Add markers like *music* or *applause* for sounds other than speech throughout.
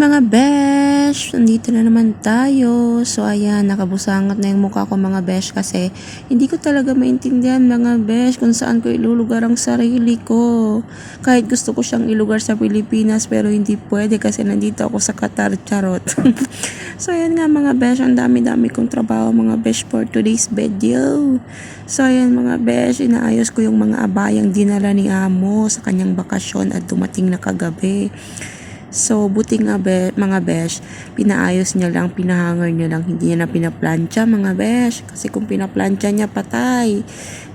Mga besh! Nandito na naman tayo. So ayan, nakabusangat na yung mukha ko mga besh kasi hindi ko talaga maintindihan mga besh kung saan ko ilulugar ang sarili ko. Kahit gusto ko siyang ilugar sa Pilipinas pero hindi pwede kasi nandito ako sa Qatar charot. *laughs* so ayan nga mga besh, ang dami-dami kong trabaho mga besh for today's video. So ayan mga besh, inaayos ko yung mga abayang dinala ni Amo sa kanyang bakasyon at dumating na kagabi. So, buti nga be, mga besh, pinaayos niya lang, pinahanger niya lang, hindi niya na pinaplantya mga besh. Kasi kung pinaplantya niya, patay.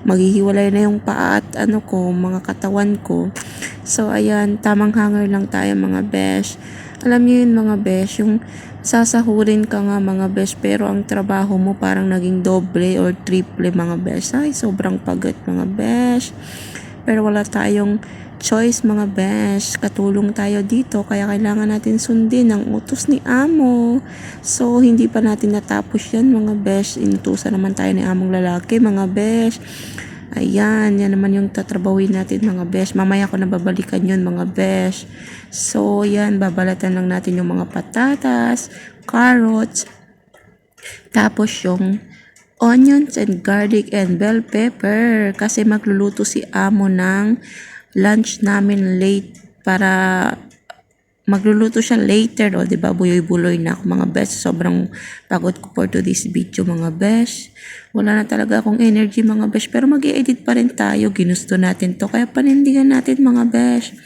Maghihiwalay na yung paa at ano ko, mga katawan ko. So, ayan, tamang hanger lang tayo mga besh. Alam niyo yun mga besh, yung sasahurin ka nga mga besh, pero ang trabaho mo parang naging doble or triple mga besh. Ay, sobrang pagod mga besh. Pero wala tayong choice mga besh. Katulong tayo dito kaya kailangan natin sundin ang utos ni amo. So hindi pa natin natapos yan mga besh. Inutusan naman tayo ni among lalaki mga besh. Ayan, yan naman yung tatrabawin natin mga besh. Mamaya ko na babalikan yun mga besh. So yan, babalatan lang natin yung mga patatas, carrots, tapos yung onions and garlic and bell pepper kasi magluluto si amo ng lunch namin late para magluluto siya later o di ba? Buyoy-buloy na ako mga best. Sobrang pagod ko for today's video mga best. Wala na talaga akong energy mga best. Pero mag edit pa rin tayo. Ginusto natin to kaya panindigan natin mga best.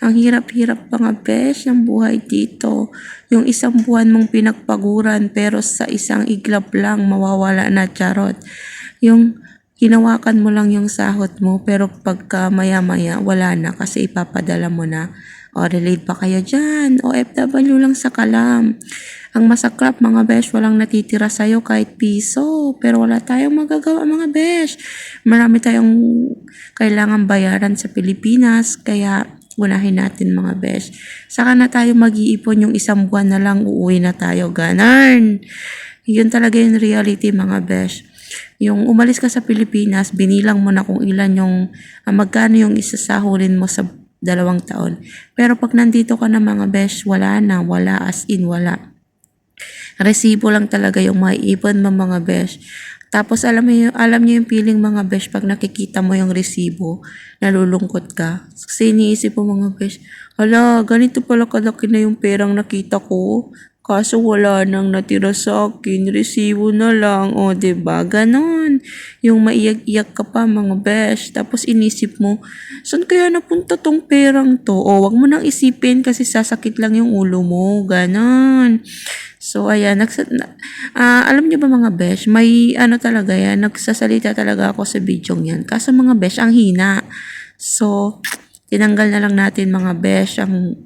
Ang hirap-hirap mga besh ng buhay dito. Yung isang buwan mong pinagpaguran pero sa isang iglap lang mawawala na charot. Yung hinawakan mo lang yung sahot mo pero pagka maya-maya wala na kasi ipapadala mo na. O relate pa kayo dyan. O FW lang sa kalam. Ang masakrap mga besh, walang natitira sa'yo kahit piso. Pero wala tayong magagawa mga besh. Marami tayong kailangan bayaran sa Pilipinas. Kaya unahin natin mga besh. Saka na tayo mag-iipon yung isang buwan na lang uuwi na tayo. Ganarn! Yun talaga yung reality mga besh. Yung umalis ka sa Pilipinas, binilang mo na kung ilan yung, uh, magkano yung isasahurin mo sa dalawang taon. Pero pag nandito ka na mga besh, wala na, wala as in wala. Resibo lang talaga yung maiipon mo mga besh. Tapos alam mo yung, alam niyo yung feeling mga besh pag nakikita mo yung resibo, nalulungkot ka. Kasi iniisip mo mga besh, hala, ganito pala kalaki na yung perang nakita ko. Kaso wala nang natira sa akin, resibo na lang, o ba diba? Ganon. Yung maiyak-iyak ka pa mga besh. Tapos inisip mo, saan kaya napunta tong perang to? O wag mo nang isipin kasi sasakit lang yung ulo mo. Ganon. So, ayan, nagsa, na, uh, alam niyo ba mga besh, may ano talaga yan, nagsasalita talaga ako sa video yan. Kaso mga besh, ang hina. So, tinanggal na lang natin mga besh ang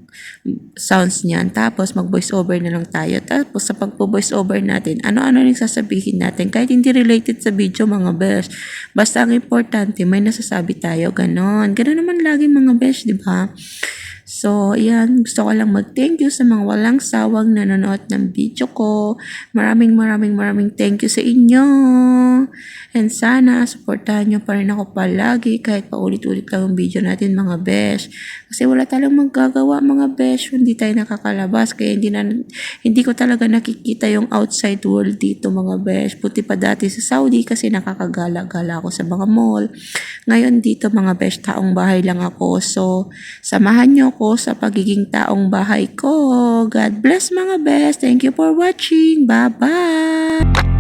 sounds niyan. Tapos, mag-voice over na lang tayo. Tapos, sa pagpo-voice over natin, ano-ano yung sasabihin natin. Kahit hindi related sa video, mga besh. Basta ang importante, may nasasabi tayo. Ganon. Ganon naman lagi mga besh, di ba? So, ayan, gusto ko lang mag-thank you sa mga walang sawang nanonood ng video ko. Maraming maraming maraming thank you sa inyo. And sana, supportahan nyo pa rin ako palagi kahit paulit-ulit lang yung video natin mga besh. Kasi wala tayong magagawa mga besh, hindi tayo nakakalabas. Kaya hindi, na, hindi ko talaga nakikita yung outside world dito mga besh. Puti pa dati sa Saudi kasi nakakagala-gala ako sa mga mall. Ngayon dito mga besh, taong bahay lang ako. So, samahan nyo ako sa pagiging taong bahay ko. God bless mga best. Thank you for watching. Bye-bye!